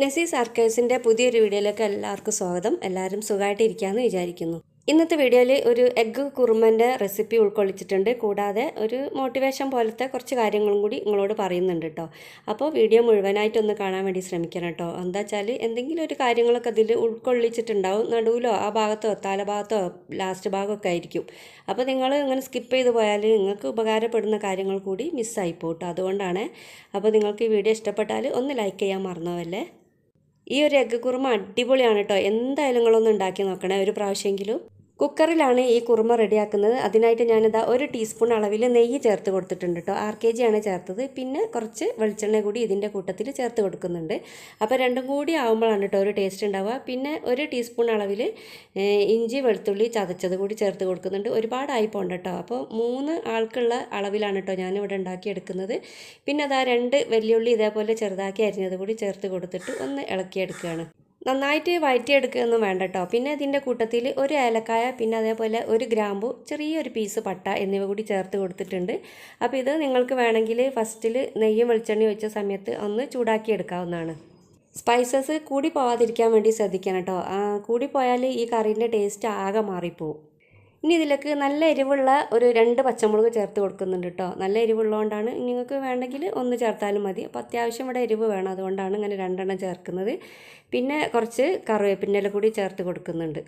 നസീസ് ആർക്കൈവ്സിന്റെ പുതിയൊരു വീഡിയോയിലേക്ക് എല്ലാവർക്കും സ്വാഗതം. എല്ലാവരും സുഖമായിട്ടിരിക്കാമെന്ന് വിചാരിക്കുന്നു. ഇന്നത്തെ വീഡിയോയിൽ ഒരു എഗ്ഗ് കുറുമന്റെ റെസിപ്പി ഉൾക്കൊള്ളിച്ചിട്ടുണ്ട്. കൂടാതെ ഒരു മോട്ടിവേഷൻ പോലത്തെ കുറച്ച് കാര്യങ്ങളും കൂടി നിങ്ങളോട് പറയുന്നുണ്ട് കേട്ടോ അപ്പോൾ വീഡിയോ മുഴുവനായിട്ടൊന്ന് കാണാൻ വേണ്ടി ശ്രമിക്കണം കേട്ടോ എന്താ വെച്ചാൽ എന്തെങ്കിലും ഒരു കാര്യങ്ങളൊക്കെ അതിൽ ഉൾക്കൊള്ളിച്ചിട്ടുണ്ടാവും. നടുവിലോ ആ ഭാഗത്തോ തലഭാഗത്തോ ലാസ്റ്റ് ഭാഗമൊക്കെ ആയിരിക്കും. അപ്പോൾ നിങ്ങൾ ഇങ്ങനെ സ്കിപ്പ് ചെയ്ത് പോയാൽ നിങ്ങൾക്ക് ഉപകാരപ്പെടുന്ന കാര്യങ്ങൾ കൂടി മിസ്സായി പോകും കേട്ടോ അതുകൊണ്ടാണ് അപ്പോൾ നിങ്ങൾക്ക് ഈ വീഡിയോ ഇഷ്ടപ്പെട്ടാൽ ഒന്ന് ലൈക്ക് ചെയ്യാൻ മറന്നവല്ലേ? ഈ ഒരു എഗ്ഗ് കുറുമ അടിപൊളിയാണ് കേട്ടോ. എന്തായാലും നിങ്ങളൊന്ന് ഉണ്ടാക്കി നോക്കണേ ഒരു പ്രാവശ്യമെങ്കിലും. കുക്കറിലാണ് ഈ കുറുമ റെഡിയാക്കുന്നത്. അതിനായിട്ട് ഞാനിതാ ഒരു ടീസ്പൂൺ അളവിൽ നെയ്യ് ചേർത്ത് കൊടുത്തിട്ടുണ്ട് കേട്ടോ ആർ കെ ജി ആണ് ചേർത്തത്. പിന്നെ കുറച്ച് വെളിച്ചെണ്ണ കൂടി ഇതിന്റെ കൂട്ടത്തിൽ ചേർത്ത് കൊടുക്കുന്നുണ്ട്. അപ്പോൾ രണ്ടും കൂടി ആകുമ്പോഴാണ് കേട്ടോ ഒരു ടേസ്റ്റ് ഉണ്ടാവുക. പിന്നെ ഒരു ടീസ്പൂൺ അളവിൽ ഇഞ്ചി വെളുത്തുള്ളി ചതച്ചത് കൂടി ചേർത്ത് കൊടുക്കുന്നുണ്ട്. ഒരുപാടായി പോകണ്ട കേട്ടോ അപ്പോൾ മൂന്ന് ആൾക്കുള്ള അളവിലാണ് കേട്ടോ ഞാനിവിടെ ഉണ്ടാക്കിയെടുക്കുന്നത്. പിന്നെ അതാ രണ്ട് വെല്ലുള്ളി ഇതേപോലെ ചെറുതാക്കി അരിഞ്ഞത് കൂടി ചേർത്ത് കൊടുത്തിട്ട് ഒന്ന് ഇളക്കിയെടുക്കുകയാണ്. നന്നായിട്ട് വഴറ്റിയെടുക്കുകയൊന്നും വേണ്ട കേട്ടോ പിന്നെ ഇതിന്റെ കൂട്ടത്തിൽ ഒരു ഏലക്കായ പിന്നെ അതേപോലെ ഒരു ഗ്രാമ്പു ചെറിയൊരു പീസ് പട്ട എന്നിവ കൂടി ചേർത്ത് കൊടുത്തിട്ടുണ്ട്. അപ്പോൾ ഇത് നിങ്ങൾക്ക് വേണമെങ്കിൽ ഫസ്റ്റിൽ നെയ്യും വെളിച്ചെണ്ണയും വെച്ച സമയത്ത് ഒന്ന് ചൂടാക്കി എടുക്കാവുന്നതാണ് സ്പൈസസ് കൂടി പോവാതിരിക്കാൻ വേണ്ടി ശ്രദ്ധിക്കണം കേട്ടോ. കൂടി പോയാൽ ഈ കറീന്റെ ടേസ്റ്റ് ആകെ മാറിപ്പോവും. ഇനി ഇതിലേക്ക് നല്ല എരിവുള്ള ഒരു രണ്ട് പച്ചമുളക് ചേർത്ത് കൊടുക്കുന്നുണ്ട് കേട്ടോ നല്ല എരിവുള്ളതുകൊണ്ടാണ് നിങ്ങൾക്ക് വേണമെങ്കിൽ ഒന്ന് ചേർത്താലും മതി. അപ്പോൾ അത്യാവശ്യം ഇവിടെ എരിവ് വേണം. അതുകൊണ്ടാണ് ഇങ്ങനെ രണ്ടെണ്ണം ചേർക്കുന്നത്. പിന്നെ കുറച്ച് കറിവേപ്പിന്റെ കൂടി ചേർത്ത് കൊടുക്കുന്നുണ്ട്.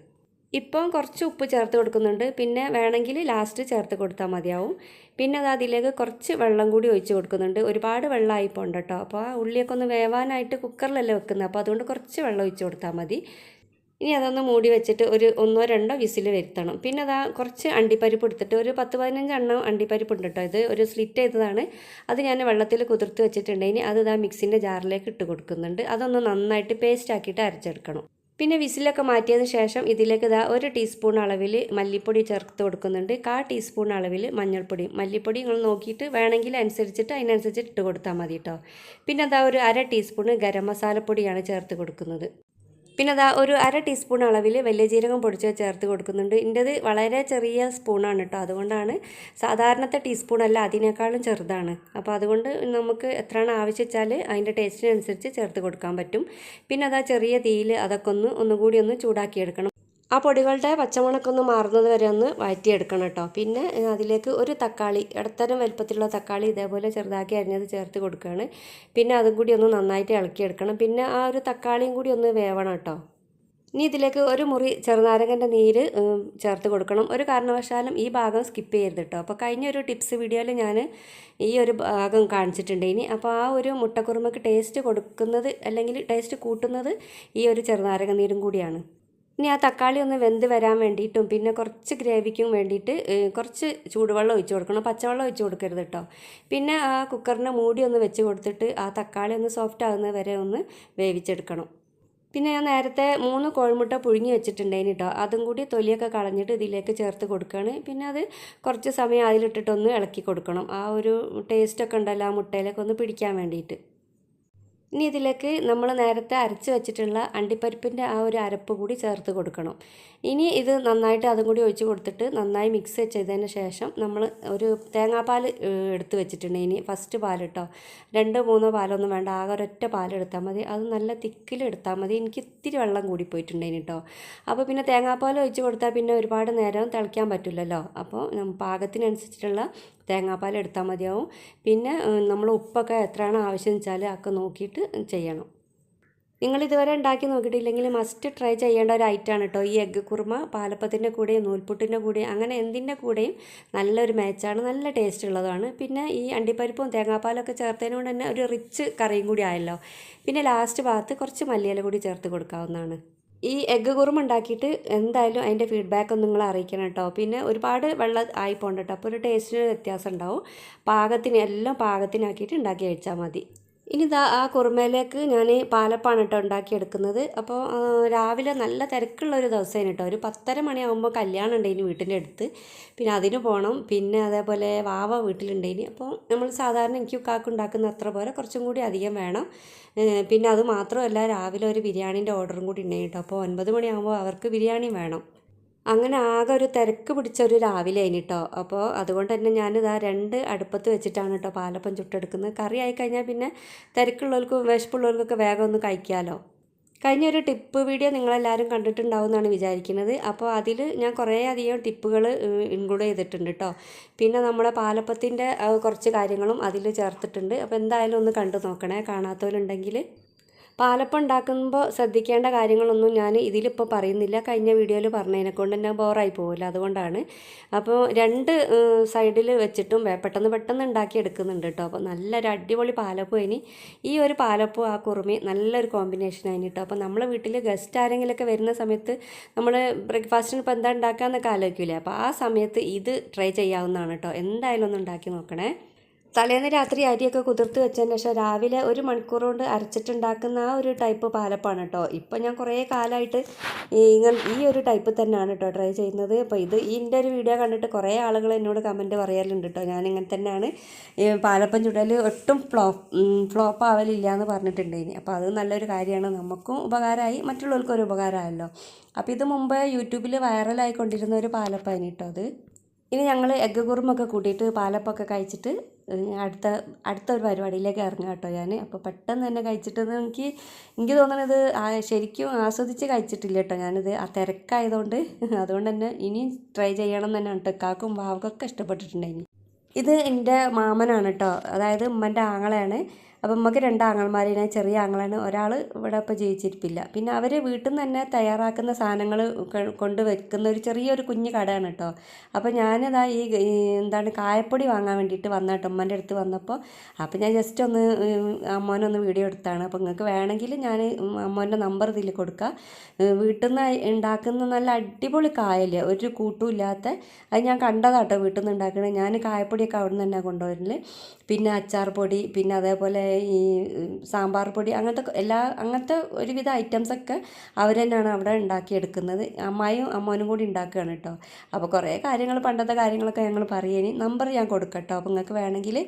ഇപ്പം കുറച്ച് ഉപ്പ് ചേർത്ത് കൊടുക്കുന്നുണ്ട്. പിന്നെ വേണമെങ്കിൽ ലാസ്റ്റ് ചേർത്ത് കൊടുത്താൽ മതിയാവും. പിന്നെ അത് അതിലേക്ക് കുറച്ച് വെള്ളം കൂടി ഒഴിച്ച് കൊടുക്കുന്നുണ്ട്. ഒരുപാട് വെള്ളമായി പോകണ്ട കേട്ടോ അപ്പോൾ ആ ഉള്ളിയൊക്കെ ഒന്ന് വേവാനായിട്ട് കുക്കറിലല്ലേ വെക്കുന്നത്. അപ്പോൾ അതുകൊണ്ട് കുറച്ച് വെള്ളം ഒഴിച്ച് കൊടുത്താൽ മതി. ഇനി അതൊന്ന് മൂടി വെച്ചിട്ട് ഒരു ഒന്നോ രണ്ടോ വിസിൽ വരുത്തണം. പിന്നെ അതാ കുറച്ച് അണ്ടിപ്പരിപ്പ് എടുത്തിട്ട് ഒരു പത്ത് പതിനഞ്ച് എണ്ണം അണ്ടിപ്പരിപ്പ് ഉണ്ട് കേട്ടോ. ഇത് ഒരു സ്ലിറ്റ് ചെയ്തതാണ്. അത് ഞാൻ വെള്ളത്തിൽ കുതിർത്ത് വെച്ചിട്ടുണ്ട്. ഇനി അത് ഇതാ മിക്സിന്റെ ജാറിലേക്ക് ഇട്ട് കൊടുക്കുന്നുണ്ട്. അതൊന്ന് നന്നായിട്ട് പേസ്റ്റ് ആക്കിയിട്ട് അരച്ചെടുക്കണം. പിന്നെ വിസിലൊക്കെ മാറ്റിയതിന് ശേഷം ഇതിലേക്ക് ഇതാ ഒരു ടീസ്പൂൺ അളവിൽ മല്ലിപ്പൊടി ചേർത്ത് കൊടുക്കുന്നുണ്ട്. കാ ടീസ്പൂൺ അളവിൽ മഞ്ഞൾപ്പൊടി. മല്ലിപ്പൊടി നിങ്ങൾ നോക്കിയിട്ട് വേണമെങ്കിൽ അനുസരിച്ചിട്ട് അതിനനുസരിച്ചിട്ട് ഇട്ട് കൊടുത്താൽ മതി കേട്ടോ. പിന്നെ അതാ ഒരു അര ടീസ്പൂൺ ഗരം മസാലപ്പൊടിയാണ് ചേർത്ത് കൊടുക്കുന്നത്. പിന്നെ അതാ ഒരു അര ടീസ്പൂൺ അളവിൽ വലിയ ജീരകം പൊടിച്ച് ചേർത്ത് കൊടുക്കുന്നുണ്ട്. ഇതിന്റെത് വളരെ ചെറിയ സ്പൂണാണ് കേട്ടോ അതുകൊണ്ടാണ് സാധാരണത്തെ ടീസ്പൂൺ അല്ല അതിനേക്കാളും ചെറുതാണ്. അപ്പോൾ അതുകൊണ്ട് നമുക്ക് എത്രയാണ് ആവശ്യച്ചാൽ അതിന്റെ ടേസ്റ്റിനനുസരിച്ച് ചേർത്ത് കൊടുക്കാൻ പറ്റും. പിന്നെ അതാ ചെറിയ തീയിൽ അതൊക്കെ ഒന്ന് ഒന്നുകൂടി ഒന്ന് ചൂടാക്കിയെടുക്കണം. ആ പൊടികളുടെ പച്ചമുളക്കൊന്ന് മാറുന്നത് വരെ ഒന്ന് വഴറ്റിയെടുക്കണം കേട്ടോ. പിന്നെ അതിലേക്ക് ഒരു തക്കാളി ഇടത്തരം വലുപ്പത്തിലുള്ള തക്കാളി ഇതേപോലെ ചെറുതാക്കി അരിഞ്ഞത് ചേർത്ത് കൊടുക്കുകയാണ്. പിന്നെ അതും കൂടി ഒന്ന് നന്നായിട്ട് ഇളക്കിയെടുക്കണം. പിന്നെ ആ ഒരു തക്കാളിയും കൂടി ഒന്ന് വേവണം കേട്ടോ. ഇനി ഇതിലേക്ക് ഒരു മുറി ചെറുനാരങ്ങന്റെ നീര് ചേർത്ത് കൊടുക്കണം. ഒരു കാരണവശാലും ഈ ഭാഗം സ്കിപ്പ് ചെയ്യരുത് കേട്ടോ. അപ്പോൾ കഴിഞ്ഞ ഒരു ടിപ്സ് വീഡിയോയിൽ ഞാൻ ഈ ഒരു ഭാഗം കാണിച്ചിട്ടുണ്ട് ഇനി. അപ്പോൾ ആ ഒരു മുട്ടക്കുറുമക്ക് ടേസ്റ്റ് കൊടുക്കുന്നത് അല്ലെങ്കിൽ ടേസ്റ്റ് കൂട്ടുന്നത് ഈ ഒരു ചെറുനാരങ്ങ നീരും കൂടിയാണ്. ഇനി ആ തക്കാളി ഒന്ന് വെന്ത് വരാൻ വേണ്ടിയിട്ടും പിന്നെ കുറച്ച് ഗ്രേവിക്കും വേണ്ടിയിട്ട് കുറച്ച് ചൂടുവെള്ളം ഒഴിച്ച് കൊടുക്കണം. പച്ചവെള്ളം ഒഴിച്ച് കൊടുക്കരുത് കേട്ടോ പിന്നെ ആ കുക്കറിന്റെ മൂടി ഒന്ന് വെച്ച് കൊടുത്തിട്ട് ആ തക്കാളി ഒന്ന് സോഫ്റ്റ് ആകുന്നത് വരെ ഒന്ന് വേവിച്ചെടുക്കണം. പിന്നെ ഞാൻ നേരത്തെ മൂന്ന് കോഴിമുട്ട പുഴുങ്ങി വെച്ചിട്ടുണ്ടായിന് കേട്ടോ അതും കൂടി തൊലിയൊക്കെ കളഞ്ഞിട്ട് ഇതിലേക്ക് ചേർത്ത് കൊടുക്കുകയാണ് പിന്നെ അത് കുറച്ച് സമയം അതിലിട്ടിട്ടൊന്ന് ഇളക്കി കൊടുക്കണം. ആ ഒരു ടേസ്റ്റൊക്കെ ഉണ്ടല്ലോ ആ മുട്ടയിലൊക്കെ ഒന്ന് പിടിക്കാൻ വേണ്ടിയിട്ട്. ഇനി ഇതിലേക്ക് നമ്മൾ നേരത്തെ അരച്ച് വെച്ചിട്ടുള്ള അണ്ടിപ്പരിപ്പിന്റെ ആ ഒരു അരപ്പ് കൂടി ചേർത്ത് കൊടുക്കണം. ഇനി ഇത് നന്നായിട്ട് അതും കൂടി ഒഴിച്ച് കൊടുത്തിട്ട് നന്നായി മിക്സ് ചെയ്തതിന് ശേഷം നമ്മൾ ഒരു തേങ്ങാപ്പാൽ എടുത്ത് വെച്ചിട്ടുണ്ട് ഇനി. ഫസ്റ്റ് പാൽ കേട്ടോ രണ്ട് മൂന്നോ പാലൊന്നും വേണ്ട. ആകെ ഒരൊറ്റ പാലെടുത്താൽ മതി. അത് നല്ല തിക്കിൽ എടുത്താൽ മതി. എനിക്ക് ഇത്തിരി വെള്ളം കൂടി പോയിട്ടുണ്ട് ഇനി കേട്ടോ അപ്പോൾ പിന്നെ തേങ്ങാപ്പാൽ ഒഴിച്ച് കൊടുത്താൽ പിന്നെ ഒരുപാട് നേരം തിളയ്ക്കാൻ പറ്റില്ലല്ലോ. അപ്പോൾ പാകത്തിനനുസരിച്ചിട്ടുള്ള തേങ്ങാപ്പാൽ എടുത്താൽ മതിയാവും. പിന്നെ നമ്മൾ ഉപ്പൊക്കെ എത്രയാണോ ആവശ്യം വെച്ചാൽ ഒക്കെ നോക്കിയിട്ട് ചെയ്യണം. നിങ്ങൾ ഇതുവരെ ഉണ്ടാക്കി നോക്കിയിട്ടില്ലെങ്കിൽ മസ്റ്റ് ട്രൈ ചെയ്യേണ്ട ഒരു ഐറ്റമാണ് കേട്ടോ ഈ എഗ്ഗ് കുറുമ പാലപ്പത്തിന്റെ കൂടെയും നൂൽപുട്ടിന്റെ കൂടെയും അങ്ങനെ എന്തിന്റെ കൂടെയും നല്ലൊരു മാച്ചാണ് നല്ല ടേസ്റ്റ് ഉള്ളതാണ്. പിന്നെ ഈ അണ്ടിപ്പരിപ്പും തേങ്ങാപ്പാലൊക്കെ കൊണ്ട് തന്നെ ഒരു റിച്ച് കറിയും കൂടി ആയല്ലോ. പിന്നെ ലാസ്റ്റ് ഭാഗത്ത് കുറച്ച് മല്ലിയില കൂടി ചേർത്ത് കൊടുക്കാവുന്നതാണ്. ഈ എഗ്ഗ് കുറുമ ഉണ്ടാക്കിയിട്ട് എന്തായാലും അതിന്റെ ഫീഡ്ബാക്ക് ഒന്ന് നിങ്ങൾ അറിയിക്കണം കേട്ടോ. പിന്നെ ഒരുപാട് വെള്ളം ആയി പോകണ്ട കേട്ടോ. അപ്പോൾ ഒരു ടേസ്റ്റിന് വ്യത്യാസം ഉണ്ടാവും. പാകത്തിന് എല്ലാം പാകത്തിനാക്കിയിട്ട് ഉണ്ടാക്കി കഴിച്ചാൽ മതി. ഇനി ഇതാ ആ കുറുമയിലേക്ക് ഞാൻ പാലപ്പാണ് കേട്ടോ ഉണ്ടാക്കിയെടുക്കുന്നത്. അപ്പോൾ രാവിലെ നല്ല തിരക്കുള്ള ഒരു ദിവസമാണ് കേട്ടോ ഒരു പത്തര മണിയാകുമ്പോൾ കല്യാണം ഉണ്ടായിന് വീട്ടിന്റെ അടുത്ത്. പിന്നെ അതിന് പോകണം പിന്നെ അതേപോലെ വാവ വീട്ടിലുണ്ടായിന്. അപ്പോൾ നമ്മൾ സാധാരണ എനിക്ക് കാക്ക് ഉണ്ടാക്കുന്ന അത്ര പോലെ കുറച്ചും കൂടി അധികം വേണം. പിന്നെ അത് മാത്രമല്ല രാവിലെ ഒരു ബിരിയാണീന്റെ ഓർഡറും കൂടി ഉണ്ടായി കേട്ടോ അപ്പോൾ ഒൻപത് മണിയാകുമ്പോൾ അവർക്ക് ബിരിയാണി വേണം. അങ്ങനെ ആകെ ഒരു തിരക്ക് പിടിച്ച ഒരു രാവിലെ കേട്ടോ അപ്പോൾ അതുകൊണ്ട് തന്നെ ഞാനിതാ രണ്ട് അടുപ്പത്ത് വെച്ചിട്ടാണ് കേട്ടോ പാലപ്പം ചുട്ടെടുക്കുന്നത്. കറി ആയി കഴിഞ്ഞാൽ പിന്നെ തിരക്കുള്ളവർക്കും വിശപ്പുള്ളവർക്കൊക്കെ വേഗം ഒന്ന് കഴിക്കാമല്ലോ കഴിഞ്ഞ ഒരു ടിപ്പ് വീഡിയോ നിങ്ങളെല്ലാവരും കണ്ടിട്ടുണ്ടാവും എന്നാണ് വിചാരിക്കുന്നത്. അപ്പോൾ അതിൽ ഞാൻ കുറേ അധികം ടിപ്പുകൾ ഇൻക്ലൂഡ് ചെയ്തിട്ടുണ്ട് കേട്ടോ പിന്നെ നമ്മുടെ പാലപ്പത്തിന്റെ കുറച്ച് കാര്യങ്ങളും അതിൽ ചേർത്തിട്ടുണ്ട്. അപ്പോൾ എന്തായാലും ഒന്ന് കണ്ടു നോക്കണേ. കാണാത്തവരുണ്ടെങ്കിൽ പാലപ്പം ഉണ്ടാക്കുമ്പോൾ ശ്രദ്ധിക്കേണ്ട കാര്യങ്ങളൊന്നും ഞാൻ ഇതിലിപ്പോൾ പറയുന്നില്ല. കഴിഞ്ഞ വീഡിയോയിൽ പറഞ്ഞതിനെ കൊണ്ട് തന്നെ ബോറായി പോകില്ല അതുകൊണ്ടാണ്. അപ്പോൾ രണ്ട് സൈഡിൽ വെച്ചിട്ടും പെട്ടെന്ന് പെട്ടെന്ന് ഉണ്ടാക്കി എടുക്കുന്നുണ്ട് കേട്ടോ. അപ്പോൾ നല്ലൊരു അടിപൊളി പാലപ്പം ഇനി. ഈ ഒരു പാലപ്പം ആ കുറുമി നല്ലൊരു കോമ്പിനേഷൻ ആയിന് കേട്ടോ. അപ്പോൾ നമ്മളെ വീട്ടിൽ ഗസ്റ്റ് ആരെങ്കിലുമൊക്കെ വരുന്ന സമയത്ത് നമ്മൾ ബ്രേക്ക്ഫാസ്റ്റിന് ഇപ്പോൾ എന്താ ഉണ്ടാക്കുക എന്നൊക്കെ ആലോചിക്കില്ലേ അപ്പോൾ ആ സമയത്ത് ഇത് ട്രൈ ചെയ്യാവുന്നതാണ് കേട്ടോ. എന്തായാലും ഒന്ന് ഉണ്ടാക്കി നോക്കണേ. തലേന്ന് രാത്രി അരിയൊക്കെ കുതിർത്ത് വെച്ചതിന് ശേഷം രാവിലെ ഒരു മണിക്കൂർ കൊണ്ട് അരച്ചിട്ടുണ്ടാക്കുന്ന ആ ഒരു ടൈപ്പ് പാലപ്പാണ് കേട്ടോ ഇപ്പം ഞാൻ കുറേ കാലമായിട്ട് ഇങ്ങനെ ഈ ഒരു ടൈപ്പ് തന്നെയാണ് കേട്ടോ ട്രൈ ചെയ്യുന്നത്. അപ്പോൾ ഇത് ഇതിന്റെ ഒരു വീഡിയോ കണ്ടിട്ട് കുറേ ആളുകൾ എന്നോട് കമന്റ് പറയാറുണ്ട് കേട്ടോ ഞാനിങ്ങനെ തന്നെയാണ് പാലപ്പം ചുടൽ ഒട്ടും ഫ്ലോ ഫ്ലോപ്പ് ആവലില്ല എന്ന് പറഞ്ഞിട്ടുണ്ട് ഇനി അപ്പോൾ അത് നല്ലൊരു കാര്യമാണ്. നമുക്കും ഉപകാരമായി. മറ്റുള്ളവർക്കും ഒരു ഉപകാരമായല്ലോ. അപ്പോൾ ഇത് മുമ്പ് യൂട്യൂബിൽ വൈറലായിക്കൊണ്ടിരുന്ന ഒരു പാലപ്പാണ് കേട്ടോ അത്. ഇനി ഞങ്ങൾ എഗ്ഗ് കുറുമൊക്കെ കൂട്ടിയിട്ട് പാലപ്പൊക്കെ കഴിച്ചിട്ട് അടുത്ത അടുത്ത ഒരു പരിപാടിയിലേക്ക് ഇറങ്ങാം കേട്ടോ ഞാൻ അപ്പോൾ പെട്ടെന്ന് തന്നെ കഴിച്ചിട്ട് എനിക്ക് എനിക്ക് തോന്നണത് ശരിക്കും ആസ്വദിച്ച് കഴിച്ചിട്ടില്ല കേട്ടോ ഞാനിത്. ആ തിരക്കായതുകൊണ്ട് അതുകൊണ്ട് തന്നെ ഇനിയും ട്രൈ ചെയ്യണം എന്ന് തന്നെയാണ് കേട്ടോ കാക്കും വാവക്കൊക്കെ ഇഷ്ടപ്പെട്ടിട്ടുണ്ടായിരുന്നു ഇത് എന്റെ മാമനാണ് കേട്ടോ. അതായത് ഉമ്മന്റെ ആങ്ങളെയാണ്. അപ്പം നമുക്ക് രണ്ട് ആങ്ങളമാരിനെ ചെറിയ ആങ്ങളാണ്. ഒരാൾ ഇവിടെ ഇപ്പോൾ ജീവിച്ചിരിപ്പില്ല. പിന്നെ അവർ വീട്ടിൽ നിന്ന് തന്നെ തയ്യാറാക്കുന്ന സാധനങ്ങൾ കൊണ്ട് വെക്കുന്ന ഒരു ചെറിയൊരു കുഞ്ഞു കടയാണ് കേട്ടോ അപ്പോൾ ഞാനിതാ ഈ എന്താണ് കായപ്പൊടി വാങ്ങാൻ വേണ്ടിയിട്ട് വന്ന കേട്ടോ ഉമ്മന്റെ അടുത്ത് വന്നപ്പോൾ അപ്പോൾ ഞാൻ ജസ്റ്റ് ഒന്ന് അമ്മോനൊന്ന് വീഡിയോ എടുത്താണ്. അപ്പോൾ നിങ്ങൾക്ക് വേണമെങ്കിൽ ഞാൻ അമ്മോന്റെ നമ്പർ ഇതിൽ കൊടുക്കാം. വീട്ടിൽ നിന്ന് ഉണ്ടാക്കുന്ന നല്ല അടിപൊളി കായൽ ഒരു കൂട്ടും ഇല്ലാത്ത അത് ഞാൻ കണ്ടതാട്ടോ വീട്ടിൽ നിന്ന് ഉണ്ടാക്കണത് ഞാൻ കായപ്പൊടിയൊക്കെ അവിടെ നിന്ന് തന്നെ കൊണ്ടുവരൽ. പിന്നെ അച്ചാർ പൊടി പിന്നെ അതേപോലെ ഈ സാമ്പാർ പൊടി അങ്ങനത്തെ എല്ലാ അങ്ങനത്തെ ഒരുവിധ ഐറ്റംസൊക്കെ അവർ തന്നെയാണ് അവിടെ ഉണ്ടാക്കിയെടുക്കുന്നത്. അമ്മായും അമ്മോനും കൂടി ഉണ്ടാക്കുകയാണ് കേട്ടോ അപ്പോൾ കുറേ കാര്യങ്ങൾ പണ്ടത്തെ കാര്യങ്ങളൊക്കെ ഞങ്ങൾ പറയേനി നമ്പർ ഞാൻ കൊടുക്കട്ടോ അപ്പോൾ നിങ്ങൾക്ക് വേണമെങ്കിൽ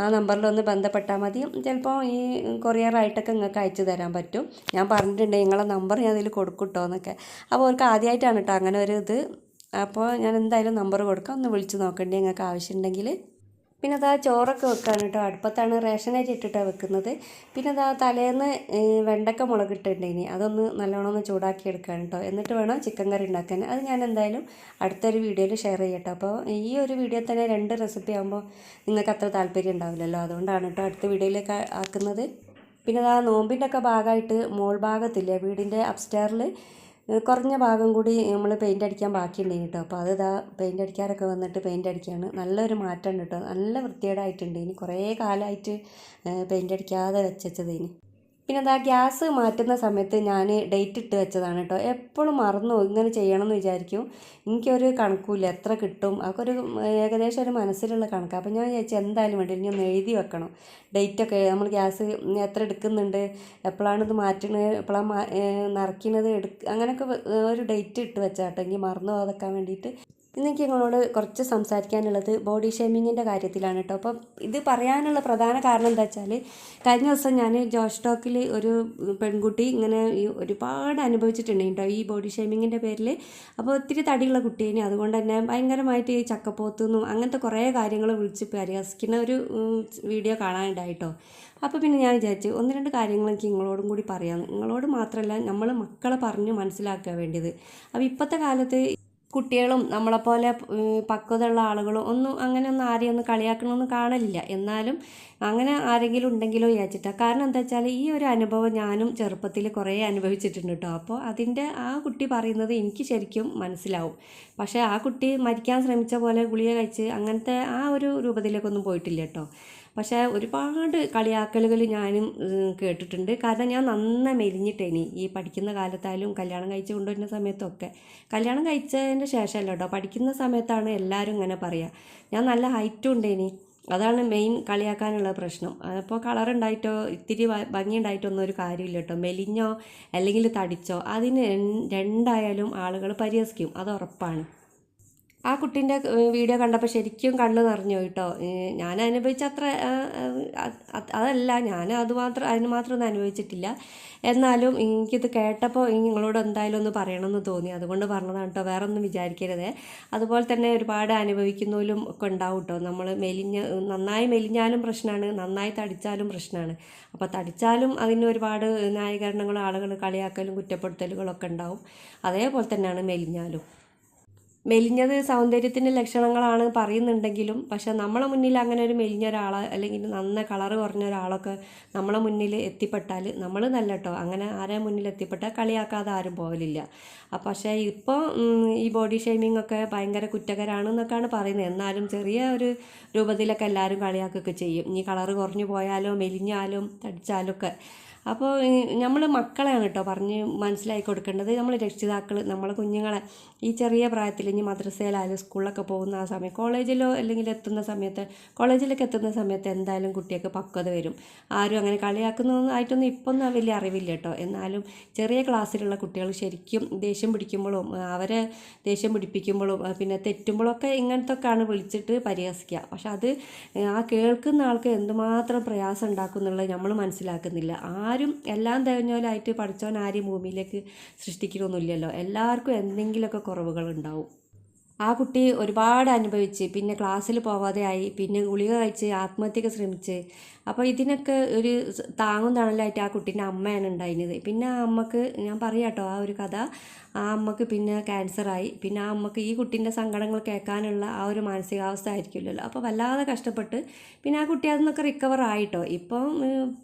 ആ നമ്പറിൽ ഒന്ന് ബന്ധപ്പെട്ടാൽ മതി. ചിലപ്പോൾ ഈ കൊറിയറായിട്ടൊക്കെ നിങ്ങൾക്ക് അയച്ചു തരാൻ പറ്റും. ഞാൻ പറഞ്ഞിട്ടുണ്ട് നിങ്ങളെ നമ്പർ ഞാൻ അതിൽ കൊടുക്കൂട്ടോ എന്നൊക്കെ. അപ്പോൾ അവർക്ക് ആദ്യമായിട്ടാണ് കേട്ടോ അങ്ങനെ ഒരു ഇത്. അപ്പോൾ ഞാൻ എന്തായാലും നമ്പർ കൊടുക്കാം. ഒന്ന് വിളിച്ച് നോക്കണ്ടേ നിങ്ങൾക്ക് ആവശ്യമുണ്ടെങ്കിൽ. പിന്നെ അതാ ചോറൊക്കെ വെക്കാൻ കേട്ടോ. അടുപ്പത്താണ് റേഷൻ അരി ഇട്ടിട്ടാണ് വെക്കുന്നത്. പിന്നെ അതാ തലേന്ന് വെണ്ടക്ക ഇട്ടിട്ടുണ്ടെങ്കിൽ അതൊന്ന് നല്ലോണം ഒന്ന് ചൂടാക്കി എടുക്കാൻ കേട്ടോ. എന്നിട്ട് വേണം ചിക്കൻ കറി ഉണ്ടാക്കാൻ. അത് ഞാൻ എന്തായാലും അടുത്തൊരു വീഡിയോയിൽ ഷെയർ ചെയ്യട്ടോ അപ്പോൾ ഈ ഒരു വീഡിയോ തന്നെ രണ്ട് റെസിപ്പി ആകുമ്പോൾ നിങ്ങൾക്ക് അത്ര താല്പര്യം ഉണ്ടാവില്ലല്ലോ. അതുകൊണ്ടാണ് കേട്ടോ അടുത്ത വീഡിയോയിലേക്ക് ആക്കുന്നത്. പിന്നെ അതാ നോമ്പിന്റെ ഒക്കെ ഭാഗമായിട്ട് മോൾ ഭാഗത്തില്ലേ വീടിന്റെ അപ്സ്റ്റെയറിൽ കുറഞ്ഞ ഭാഗം കൂടി നമ്മൾ പെയിന്റ് അടിക്കാൻ ബാക്കിയുണ്ട് കേട്ടോ. അപ്പോൾ അത് ഇതാ പെയിന്റ് അടിക്കാരൊക്കെ വന്നിട്ട് പെയിന്റ് അടിക്കുകയാണ് നല്ലൊരു മാറ്റമുണ്ട് കേട്ടോ. നല്ല വൃത്തികേടായിട്ടുണ്ട്. ഇനി കുറേ കാലമായിട്ട് പെയിന്റ് അടിക്കാതെ വെച്ചത് ഇനി പിന്നെ ഗ്യാസ് മാറ്റുന്ന സമയത്ത് ഞാൻ ഡേറ്റ് ഇട്ട് വെച്ചതാണ് കേട്ടോ. എപ്പോഴും മറന്നു ഇങ്ങനെ ചെയ്യണം എന്ന് വിചാരിക്കും. എനിക്കൊരു കണക്കുമില്ല എത്ര കിട്ടും? അതൊക്കെ ഒരു ഏകദേശം ഒരു മനസ്സിലുള്ള കണക്കാണ് അപ്പോൾ ഞാൻ വിചാരിച്ചു എന്തായാലും വേണ്ടി ഇനി ഒന്ന് എഴുതി വെക്കണം. ഡേറ്റൊക്കെ നമ്മൾ ഗ്യാസ് എത്ര എടുക്കുന്നുണ്ട്? എപ്പോഴാണ് ഇത് മാറ്റണത്? എപ്പോഴാണ് നിറയ്ക്കുന്നത് എടുക്ക അങ്ങനെയൊക്കെ ഒരു ഡേറ്റ് ഇട്ട് വെച്ചാട്ടോ. എനിക്ക് മറന്നു പോകാതെക്കാൻ വേണ്ടിയിട്ട്. ഇന്ന് എനിക്ക് നിങ്ങളോട് കുറച്ച് സംസാരിക്കാനുള്ളത് ബോഡി ഷേമിങ്ങിന്റെ കാര്യത്തിലാണ് കേട്ടോ അപ്പം ഇത് പറയാനുള്ള പ്രധാന കാരണം എന്താ വെച്ചാൽ കഴിഞ്ഞ ദിവസം ഞാൻ ജോഷ് ടോക്കിൽ ഒരു പെൺകുട്ടി ഇങ്ങനെ ഒരുപാട് അനുഭവിച്ചിട്ടുണ്ട് കേട്ടോ ഈ ബോഡി ഷേമിങ്ങിന്റെ പേരിൽ അപ്പോൾ ഒത്തിരി തടിയുള്ള കുട്ടീനെ അതുകൊണ്ട് തന്നെ ഭയങ്കരമായിട്ട് ഈ ചക്കപ്പോത്തുനിന്നും അങ്ങനത്തെ കുറേ കാര്യങ്ങൾ വിളിച്ച് പരിഹസിക്കുന്ന ഒരു വീഡിയോ കാണാനുണ്ടായിട്ടോ അപ്പോൾ പിന്നെ ഞാൻ വിചാരിച്ചു ഒന്ന് രണ്ട് കാര്യങ്ങൾ എനിക്ക് നിങ്ങളോടും കൂടി പറയാം. നിങ്ങളോട് മാത്രമല്ല നമ്മൾ മക്കളെ പറഞ്ഞ് മനസ്സിലാക്കുക വേണ്ടിയത്. അപ്പോൾ ഇപ്പോഴത്തെ കാലത്ത് കുട്ടികളും നമ്മളെപ്പോലെ പക്വതയുള്ള ആളുകളും ഒന്നും അങ്ങനെ ഒന്നും ആരെയും ഒന്നും കളിയാക്കണമെന്ന് കാണലില്ല എന്നാലും അങ്ങനെ ആരെങ്കിലും ഉണ്ടെങ്കിലോ വിചാരിച്ചിട്ടാണ് കാരണം എന്താ വെച്ചാൽ ഈ ഒരു അനുഭവം ഞാനും ചെറുപ്പത്തിൽ കുറേ അനുഭവിച്ചിട്ടുണ്ട് കേട്ടോ അപ്പോൾ അതിന്റെ ആ കുട്ടി പറയുന്നത് എനിക്ക് ശരിക്കും മനസ്സിലാവും. പക്ഷേ ആ കുട്ടി മരിക്കാൻ ശ്രമിച്ച പോലെ ഗുളിക കഴിച്ച് അങ്ങനത്തെ ആ ഒരു രൂപത്തിലേക്കൊന്നും പോയിട്ടില്ല കേട്ടോ പക്ഷേ ഒരുപാട് കളിയാക്കലുകൾ ഞാനും കേട്ടിട്ടുണ്ട്. കാരണം ഞാൻ നന്നായി മെലിഞ്ഞിട്ടേനി. ഈ പഠിക്കുന്ന കാലത്തായാലും കല്യാണം കഴിച്ച് കൊണ്ടുവരുന്ന സമയത്തൊക്കെ. കല്യാണം കഴിച്ചതിന്റെ ശേഷമല്ല കേട്ടോ. പഠിക്കുന്ന സമയത്താണ് എല്ലാവരും ഇങ്ങനെ പറയുക ഞാൻ നല്ല ഹൈറ്റും ഉണ്ടേനി അതാണ് മെയിൻ കളിയാക്കാനുള്ള പ്രശ്നം. അപ്പോൾ കളർ ഉണ്ടായിട്ടോ ഇത്തിരി ഭംഗി ഉണ്ടായിട്ടോ ഒന്നും ഒരു കാര്യമില്ല കേട്ടോ. മെലിഞ്ഞോ അല്ലെങ്കിൽ തടിച്ചോ അതിന് രണ്ടായാലും ആളുകൾ പരിഹസിക്കും. അത് ഉറപ്പാണ്. ആ കുട്ടീന്റെ വീഡിയോ കണ്ടപ്പോൾ ശരിക്കും കണ്ണ് നിറഞ്ഞു കേട്ടോ. ഞാൻ അനുഭവിച്ച അത്ര അതല്ല ഞാൻ അത് മാത്രം അതിന് മാത്രം ഒന്നും അനുഭവിച്ചിട്ടില്ല. എന്നാലും എനിക്കിത് കേട്ടപ്പോൾ നിങ്ങളോട് എന്തായാലും ഒന്ന് പറയണമെന്ന് തോന്നി. അതുകൊണ്ട് പറഞ്ഞതാണ് കേട്ടോ വേറെ ഒന്നും വിചാരിക്കരുതേ. അതുപോലെ തന്നെ ഒരുപാട് അനുഭവിക്കുന്നതിലും ഒക്കെ ഉണ്ടാവും കേട്ടോ. നമ്മൾ മെലിഞ്ഞ് നന്നായി മെലിഞ്ഞാലും പ്രശ്നമാണ് നന്നായി തടിച്ചാലും പ്രശ്നമാണ്. അപ്പോൾ തടിച്ചാലും അതിന് ഒരുപാട് ന്യായീകരണങ്ങളും ആളുകൾ കളിയാക്കലും കുറ്റപ്പെടുത്തലുകളൊക്കെ ഉണ്ടാവും. അതേപോലെ തന്നെയാണ് മെലിഞ്ഞാലും. മെലിഞ്ഞത് സൗന്ദര്യത്തിന്റെ ലക്ഷണങ്ങളാണ് പറയുന്നുണ്ടെങ്കിലും പക്ഷെ നമ്മളെ മുന്നിൽ അങ്ങനെ ഒരു മെലിഞ്ഞ ഒരാൾ അല്ലെങ്കിൽ നന്ന കളർ കുറഞ്ഞ ഒരാളൊക്കെ നമ്മളെ മുന്നിൽ എത്തിപ്പെട്ടാൽ നമ്മൾ നല്ല കേട്ടോ അങ്ങനെ ആരെ മുന്നിൽ എത്തിപ്പെട്ടാൽ കളിയാക്കാതെ ആരും പോകലില്ല. അപ്പം പക്ഷേ ഇപ്പോൾ ഈ ബോഡി ഷെയ്മിങ് ഒക്കെ ഭയങ്കര കുറ്റകരാണെന്നൊക്കെയാണ് പറയുന്നത്. എന്നാലും ചെറിയ ഒരു രൂപത്തിലൊക്കെ എല്ലാവരും കളിയാക്കൊക്കെ ചെയ്യും. ഇനി കളറ് കുറഞ്ഞു പോയാലോ മെലിഞ്ഞാലും തടിച്ചാലും ഒക്കെ അപ്പോൾ നമ്മൾ മക്കളെയാണ് കേട്ടോ പറഞ്ഞ് മനസ്സിലാക്കി കൊടുക്കേണ്ടത്. നമ്മൾ രക്ഷിതാക്കൾ നമ്മളെ കുഞ്ഞുങ്ങളെ. ഈ ചെറിയ പ്രായത്തിൽ ഇനി മദ്രസയിലായാലും സ്കൂളിലൊക്കെ പോകുന്ന ആ സമയം കോളേജിലോ അല്ലെങ്കിൽ എത്തുന്ന സമയത്ത് കോളേജിലൊക്കെ എത്തുന്ന സമയത്ത് എന്തായാലും കുട്ടിയൊക്കെ പക്വത വരും. ആരും അങ്ങനെ കളിയാക്കുന്നതൊന്നും ആയിട്ടൊന്നും ഇപ്പം വലിയ അറിവില്ല കേട്ടോ. എന്നാലും ചെറിയ ക്ലാസ്സിലുള്ള കുട്ടികൾ ശരിക്കും ദേഷ്യം പിടിക്കുമ്പോഴും അവരെ ദേഷ്യം പിടിപ്പിക്കുമ്പോഴും ആ, പിന്നെ തെറ്റുമ്പോഴൊക്കെ ഇങ്ങനത്തെ ഒക്കെയാണ് വിളിച്ചിട്ട് പരിഹസിക്കുക. പക്ഷെ അത് ആ കേൾക്കുന്ന ആൾക്ക് എന്തുമാത്രം പ്രയാസം ഉണ്ടാക്കും എന്നുള്ളത് നമ്മൾ മനസ്സിലാക്കുന്നില്ല. ആരും എല്ലാം തികഞ്ഞോലായിട്ട് പഠിച്ചവൻ ആരെയും ഭൂമിയിലേക്ക് സൃഷ്ടിക്കണമെന്നില്ലല്ലോ എല്ലാവർക്കും എന്തെങ്കിലുമൊക്കെ കുറവുകൾ ഉണ്ടാവും. ആ കുട്ടി ഒരുപാട് അനുഭവിച്ച് പിന്നെ ക്ലാസ്സിൽ പോവാതെ ആയി പിന്നെ ഗുളിക കഴിച്ച് ആത്മഹത്യക്ക് ശ്രമിച്ച് അപ്പോൾ ഇതിനൊക്കെ ഒരു താങ്ങും തണലായിട്ട് ആ കുട്ടീന്റെ അമ്മയാണ് ഉണ്ടായിരുന്നത്. പിന്നെ ആ അമ്മയ്ക്ക് ഞാൻ പറയാട്ടോ ആ ഒരു കഥ. ആ അമ്മയ്ക്ക് പിന്നെ ക്യാൻസറായി പിന്നെ ആ അമ്മയ്ക്ക് ഈ കുട്ടീന്റെ സങ്കടങ്ങൾ കേൾക്കാനുള്ള ആ ഒരു മാനസികാവസ്ഥ ആയിരിക്കില്ലല്ലോ. അപ്പോൾ വല്ലാതെ കഷ്ടപ്പെട്ട് പിന്നെ ആ കുട്ടി അതിൽ റിക്കവർ ആയിട്ടോ. ഇപ്പം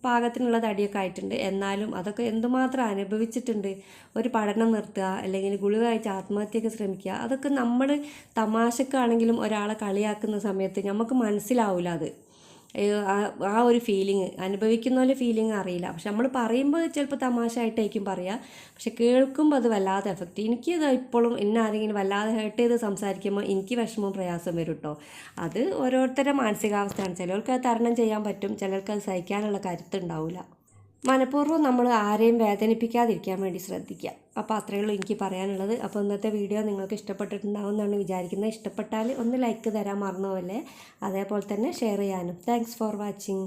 പാകത്തിനുള്ള തടിയൊക്കെ ആയിട്ടുണ്ട്. എന്നാലും അതൊക്കെ എന്തുമാത്രം അനുഭവിച്ചിട്ടുണ്ട്. ഒരു പഠനം നിർത്തുക അല്ലെങ്കിൽ ഗുളിക കഴിച്ച് ആത്മഹത്യക്ക് ശ്രമിക്കുക അതൊക്കെ നമ്മൾ തമാശക്കാണെങ്കിലും ഒരാളെ കളിയാക്കുന്ന സമയത്ത് നമുക്ക് മനസ്സിലാവില്ല അത്. ആ- ഒരു ഫീലിംഗ് അനുഭവിക്കുന്ന പോലെ ഫീലിംഗ് അറിയില്ല. പക്ഷെ നമ്മൾ പറയുമ്പോൾ ചിലപ്പോൾ തമാശ ആയിട്ടായിരിക്കും പറയുക പക്ഷെ കേൾക്കുമ്പോൾ അത് വല്ലാതെ എഫക്റ്റ് എനിക്ക് ഇപ്പോഴും എന്നെ ആരെങ്കിലും വല്ലാതെ ഹേർട്ട് ചെയ്ത് സംസാരിക്കുമ്പോൾ എനിക്ക് വിഷമവും പ്രയാസം വരും കേട്ടോ അത് ഓരോരുത്തരുടെ മാനസികാവസ്ഥയാണ്. ചിലർക്ക് അത് തരണം ചെയ്യാൻ പറ്റും ചിലർക്ക് അത് സഹിക്കാനുള്ള കരുത്തുണ്ടാവില്ല മനഃപൂർവം നമ്മൾ ആരെയും വേദനിപ്പിക്കാതിരിക്കാൻ വേണ്ടി ശ്രദ്ധിക്കുക. അപ്പോൾ അത്രയേ ഉള്ളൂ എനിക്ക് പറയാനുള്ളത്. അപ്പോൾ ഇന്നത്തെ വീഡിയോ നിങ്ങൾക്ക് ഇഷ്ടപ്പെട്ടിട്ടുണ്ടാവും എന്നാണ് വിചാരിക്കുന്നത്. ഇഷ്ടപ്പെട്ടാൽ ഒന്ന് ലൈക്ക് തരാൻ മറന്നുപോലെ അതേപോലെ തന്നെ ഷെയർ ചെയ്യാനും. Thanks for watching